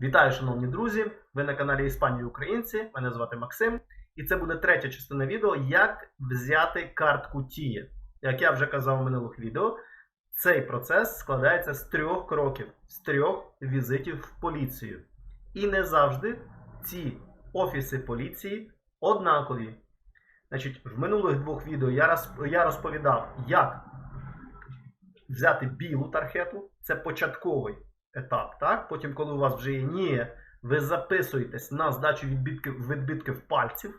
Вітаю, шановні друзі! Ви на каналі Іспанії Українці. Мене звати Максим. І це буде третя частина відео, як взяти картку Тіє. Як я вже казав в минулих відео, цей процес складається з трьох кроків, з трьох візитів в поліцію. І не завжди ці офіси поліції однакові. Значить, в минулих двох відео я, розповідав, як взяти білу тархету, це початковий етап. Так? Потім, коли у вас вже є ні, ви записуєтесь на здачу відбитків, відбитків пальців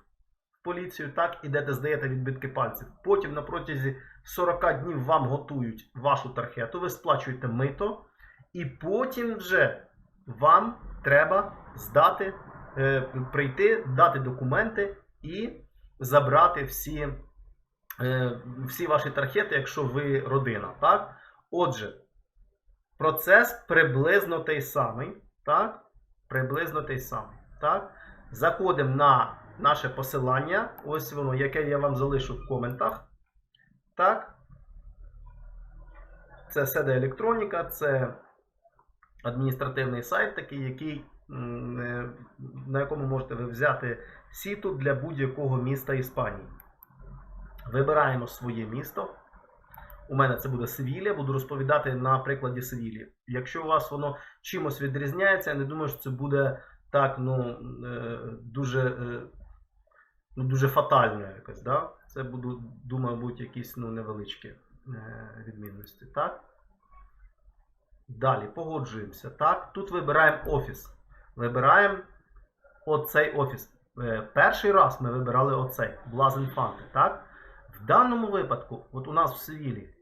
в поліцію, так, ідете, здаєте відбитки пальців. Потім на протязі 40 днів вам готують вашу тархету, ви сплачуєте мито, і потім вже вам треба здати, е, прийти, дати документи і забрати всі, е, всі ваші тархети, якщо ви родина. Так? Отже, процес приблизно той самий. Так? Приблизно той самий. Так? Заходимо на наше посилання, ось воно, яке я вам залишу в коментах. Так? Це седа електроніка, це адміністративний сайт, такий, який, е, на якому можете ви взяти сіту для будь-якого міста Іспанії. Вибираємо своє місто. У мене це буде Севілія, буду розповідати на прикладі Севілії. Якщо у вас воно чимось відрізняється, я не думаю, що це буде так ну, е, дуже, е, ну, дуже фатально якось. Да? Це буду, думаю, будуть якісь ну, невеличкі е, відмінності. Так? Далі погоджуємося. Так? Тут вибираємо офіс. Вибираємо оцей офіс. Перший раз ми вибирали оцей Блаз Інфанти. Так? В даному випадку, от у нас в Севілі,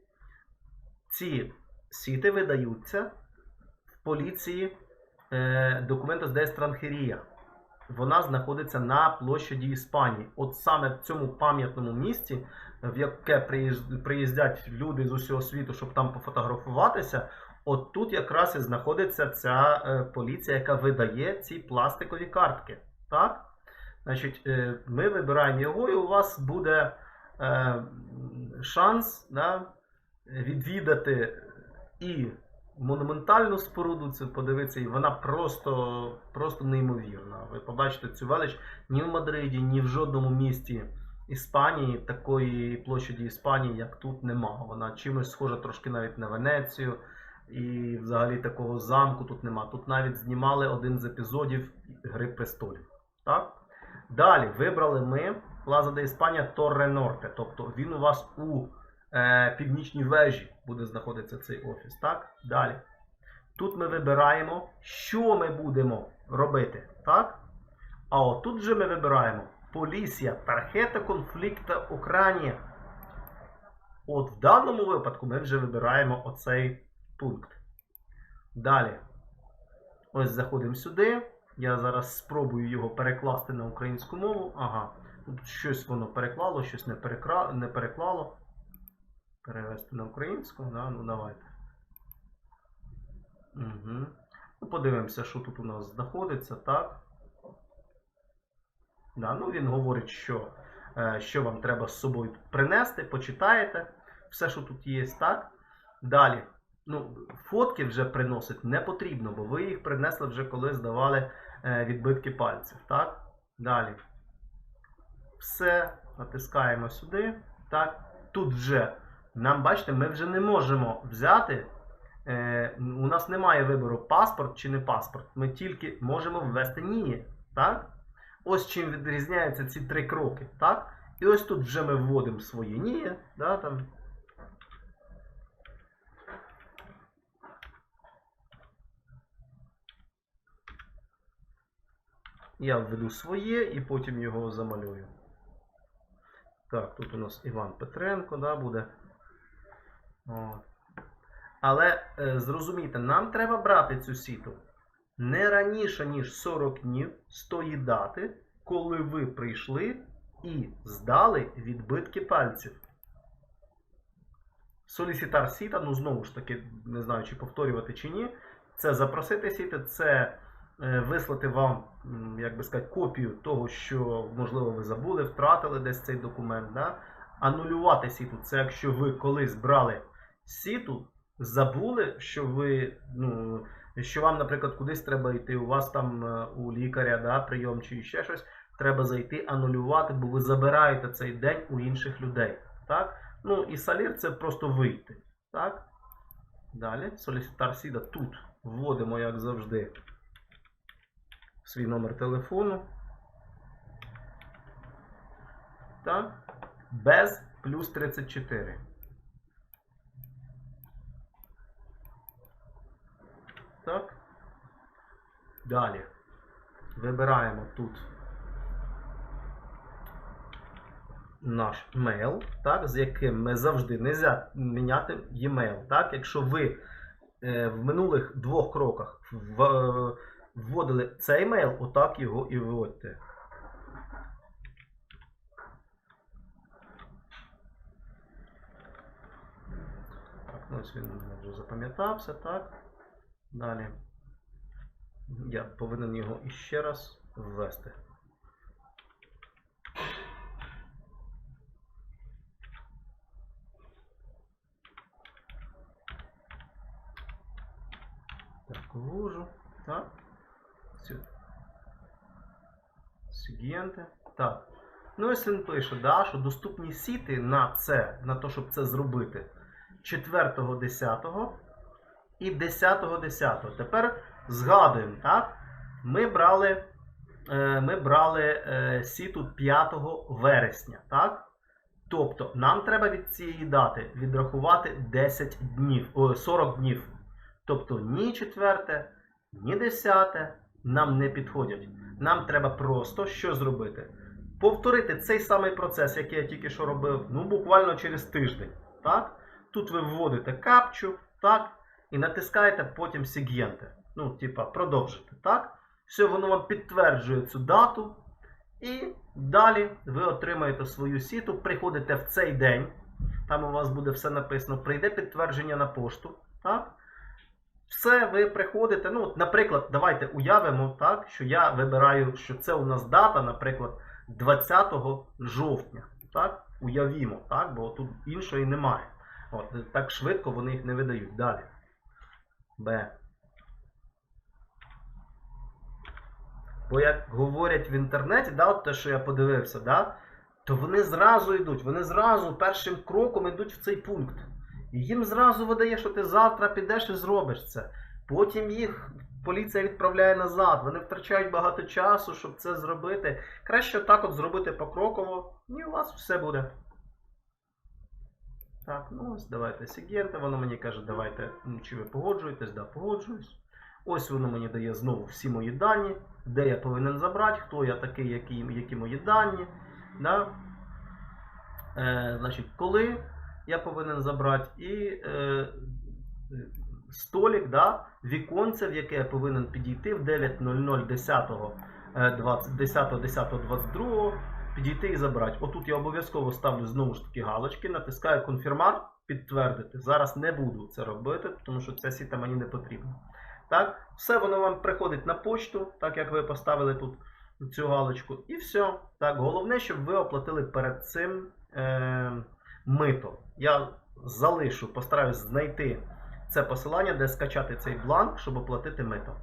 ці сіти видаються в поліції е, документу з Странхерія. Вона знаходиться на площаді Іспанії. От саме в цьому пам'ятному місці, в яке приїздять люди з усього світу, щоб там пофотографуватися, от тут якраз і знаходиться ця е, поліція, яка видає ці пластикові картки. Так? Значить, е, ми вибираємо його, і у вас буде е, шанс да, відвідати і монументальну споруду, це подивитися, і вона просто, просто неймовірна. Ви побачите цю велич ні в Мадриді, ні в жодному місті Іспанії, такої площаді Іспанії, як тут, нема. Вона чимось схожа трошки навіть на Венецію. І взагалі такого замку тут нема. Тут навіть знімали один з епізодів Гри престолів. Так? Далі вибрали ми Плаза де Іспанія Торре Норте. Тобто він у вас у північній вежі буде знаходитися цей офіс. Так? Далі. Тут ми вибираємо, що ми будемо робити. Так? А отут вже ми вибираємо Полісія, Тархета конфлікта Україні. От в даному випадку ми вже вибираємо оцей пункт. Далі. Ось заходимо сюди. Я зараз спробую його перекласти на українську мову. Ага. Тут щось воно переклало, щось не, перекра... не переклало. Перевести на українську. Да? Ну давайте. Угу. Ну, подивимося, що тут у нас знаходиться, так. Да, ну він говорить, що, е, що вам треба з собою принести, почитаєте все, що тут є, так. Далі. Ну, фотки вже приносити не потрібно, бо ви їх принесли вже коли здавали е, відбитки пальців. Так? Далі. Все, натискаємо сюди. Так. Тут вже, нам бачите, ми вже не можемо взяти. Е, у нас немає вибору паспорт чи не паспорт. Ми тільки можемо ввести ні. Так? Ось чим відрізняються ці три кроки. Так? І ось тут вже ми вводимо свої ні. Да, там. Я введу своє і потім його замалюю. Так, тут у нас Іван Петренко да, буде. Але е, зрозумійте, нам треба брати цю сіту не раніше, ніж 40 днів з тої дати, коли ви прийшли і здали відбитки пальців. Солісітар сіта, ну знову ж таки, не знаю, чи повторювати чи ні. Це запросити сіти, це е, вислати вам, як би сказати, копію того, що, можливо, ви забули, втратили десь цей документ. Да? Анулювати сіту це якщо ви колись брали сіту, забули, що ви ну, Якщо вам, наприклад, кудись треба йти, у вас там е, у лікаря да, прийом чи ще щось, треба зайти, анулювати, бо ви забираєте цей день у інших людей. Так? Ну і салір це просто вийти. Так? Далі, соліситар сіда тут вводимо, як завжди, свій номер телефону. Так? Без плюс 34. Так. Далі. Вибираємо тут наш мейл, так, з яким ми завжди не можна міняти e-mail. Так? Якщо ви е, в минулих двох кроках е, вводили цей мейл, отак його і вводьте. Так, ну ось він вже запам'ятався, так. Далі. Я повинен його іще раз ввести. Так, ввожу. Так. Сю- Сігієнте. Так. Ну, ось він пише, да, що доступні сіти на це, на те, щоб це зробити 4.10 і 10.10. Тепер згадуємо, так? Ми брали, е, ми брали е, сіту 5 вересня, так? Тобто нам треба від цієї дати відрахувати 10 днів, о, 40 днів. Тобто ні 4, ні 10 нам не підходять. Нам треба просто що зробити? Повторити цей самий процес, який я тільки що робив, ну буквально через тиждень. Так? Тут ви вводите капчу, так? І натискаєте потім сегєнти. Ну, типа, продовжити. Так? Все, воно вам підтверджує цю дату. І далі ви отримаєте свою сіту, приходите в цей день. Там у вас буде все написано. Прийде підтвердження на пошту. Так? Все, ви приходите. Ну, наприклад, давайте уявимо, так, що я вибираю, що це у нас дата, наприклад, 20 жовтня. Так? Уявімо, так? бо тут іншої немає. От, так швидко вони їх не видають. Далі. Б. Бо як говорять в інтернеті, да, от те, що я подивився, да, то вони зразу йдуть, вони зразу першим кроком йдуть в цей пункт. І їм зразу видає, що ти завтра підеш і зробиш це. Потім їх поліція відправляє назад. Вони втрачають багато часу, щоб це зробити. Краще так от зробити покроково, і у вас все буде. Так, ну ось давайте Сігєнте. Воно мені каже, давайте, чи ви погоджуєтесь, да, погоджуюсь. Ось воно мені дає знову всі мої дані, де я повинен забрати, хто я такий, які, які мої дані. Да? Е, значить, коли я повинен забрати, і е, столик, да, віконце, в яке я повинен підійти в 9.00 10 10.10.22 підійти і забрати. Отут я обов'язково ставлю знову ж таки галочки, натискаю конфірмар, підтвердити. Зараз не буду це робити, тому що ця сіта мені не потрібна. Так, все воно вам приходить на почту, так як ви поставили тут цю галочку, і все. Так, головне, щоб ви оплатили перед цим е, мито. Я залишу, постараюсь знайти це посилання, де скачати цей бланк, щоб оплатити мито.